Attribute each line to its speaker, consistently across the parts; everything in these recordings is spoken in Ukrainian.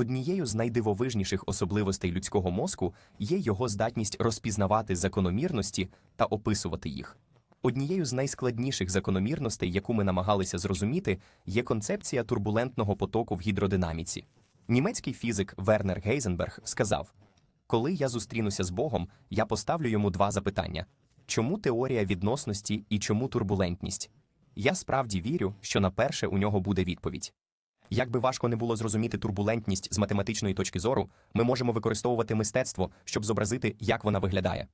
Speaker 1: Однією з найдивовижніших особливостей людського мозку є його здатність розпізнавати закономірності та описувати їх. Однією з найскладніших закономірностей, яку ми намагалися зрозуміти, є концепція турбулентного потоку в гідродинаміці. Німецький фізик Вернер Гейзенберг сказав: Коли я зустрінуся з Богом, я поставлю йому два запитання: чому теорія відносності і чому турбулентність? Я справді вірю, що на перше у нього буде відповідь. Як би важко не було зрозуміти турбулентність з математичної точки зору, ми можемо використовувати мистецтво, щоб зобразити, як вона виглядає.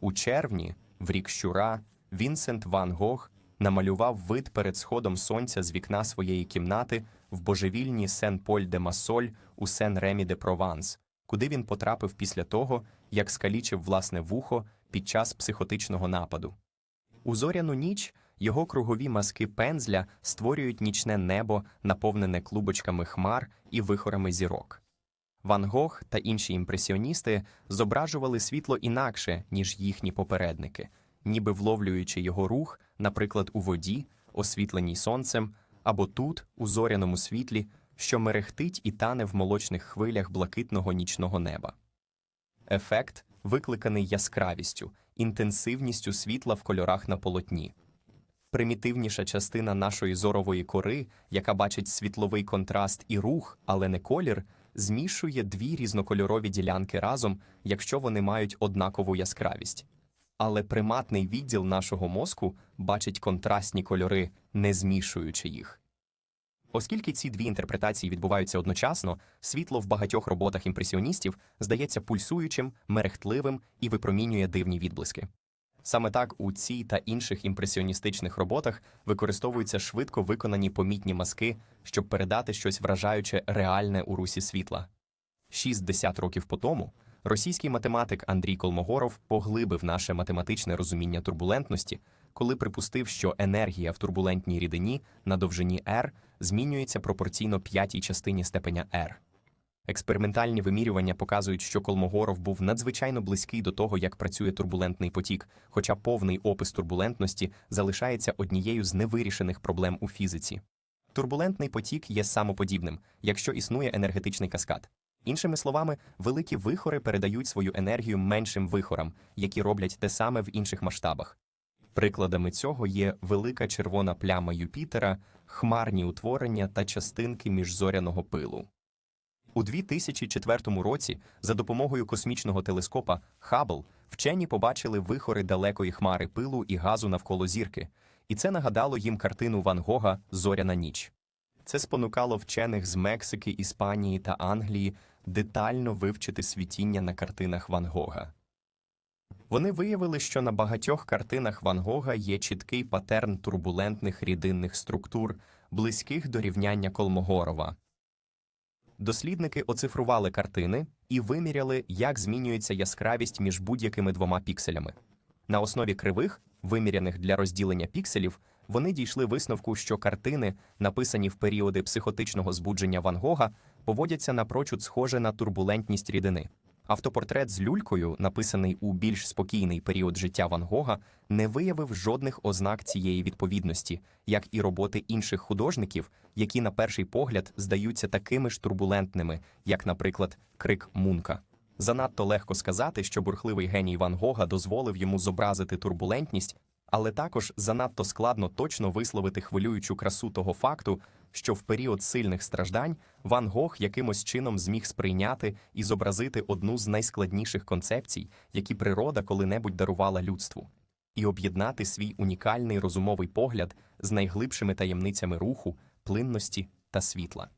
Speaker 1: У червні, в рік щура, Вінсент Ван Гог намалював вид перед сходом сонця з вікна своєї кімнати в божевільні Сен-Поль де Масоль у Сен-Ремі де Прованс, куди він потрапив після того, як скалічив власне вухо під час психотичного нападу. У зоряну ніч його кругові мазки пензля створюють нічне небо, наповнене клубочками хмар і вихорами зірок. Ван Гог та інші імпресіоністи зображували світло інакше, ніж їхні попередники, ніби вловлюючи його рух, наприклад, у воді, освітленій сонцем, або тут, у зоряному світлі, що мерехтить і тане в молочних хвилях блакитного нічного неба. Ефект викликаний яскравістю, інтенсивністю світла в кольорах на полотні. Примітивніша частина нашої зорової кори, яка бачить світловий контраст і рух, але не колір, змішує дві різнокольорові ділянки разом, якщо вони мають однакову яскравість. Але приматний відділ нашого мозку бачить контрастні кольори, не змішуючи їх. Оскільки ці дві інтерпретації відбуваються одночасно, світло в багатьох роботах імпресіоністів здається пульсуючим, мерехтливим і випромінює дивні відблиски. Саме так у цій та інших імпресіоністичних роботах використовуються швидко виконані помітні мазки, щоб передати щось вражаюче реальне у русі світла. 60 років по тому російський математик Андрій Колмогоров поглибив наше математичне розуміння турбулентності, коли припустив, що енергія в турбулентній рідині на довжині r змінюється пропорційно п'ятій частині степеня r. Експериментальні вимірювання показують, що Колмогоров був надзвичайно близький до того, як працює турбулентний потік, хоча повний опис турбулентності залишається однією з невирішених проблем у фізиці. Турбулентний потік є самоподібним, якщо існує енергетичний каскад. Іншими словами, великі вихори передають свою енергію меншим вихорам, які роблять те саме в інших масштабах. Прикладами цього є велика червона пляма Юпітера, хмарні утворення та частинки міжзоряного пилу. У 2004 році за допомогою космічного телескопа Хаббл вчені побачили вихори далекої хмари пилу і газу навколо зірки, і це нагадало їм картину Ван Гога Зоряна ніч. Це спонукало вчених з Мексики, Іспанії та Англії детально вивчити світіння на картинах Ван Гога. Вони виявили, що на багатьох картинах Ван Гога є чіткий патерн турбулентних рідинних структур, близьких до рівняння Колмогорова. Дослідники оцифрували картини і виміряли, як змінюється яскравість між будь-якими двома пікселями. На основі кривих, виміряних для розділення пікселів, вони дійшли висновку, що картини, написані в періоди психотичного збудження Ван Гога, поводяться напрочуд схоже на турбулентність рідини. Автопортрет з люлькою, написаний у більш спокійний період життя Ван Гога, не виявив жодних ознак цієї відповідності, як і роботи інших художників, які на перший погляд здаються такими ж турбулентними, як, наприклад, крик Мунка. Занадто легко сказати, що бурхливий геній Ван Гога дозволив йому зобразити турбулентність, але також занадто складно точно висловити хвилюючу красу того факту, що в період сильних страждань Ван Гог якимось чином зміг сприйняти і зобразити одну з найскладніших концепцій, які природа коли-небудь дарувала людству, і об'єднати свій унікальний розумовий погляд з найглибшими таємницями руху, плинності та світла.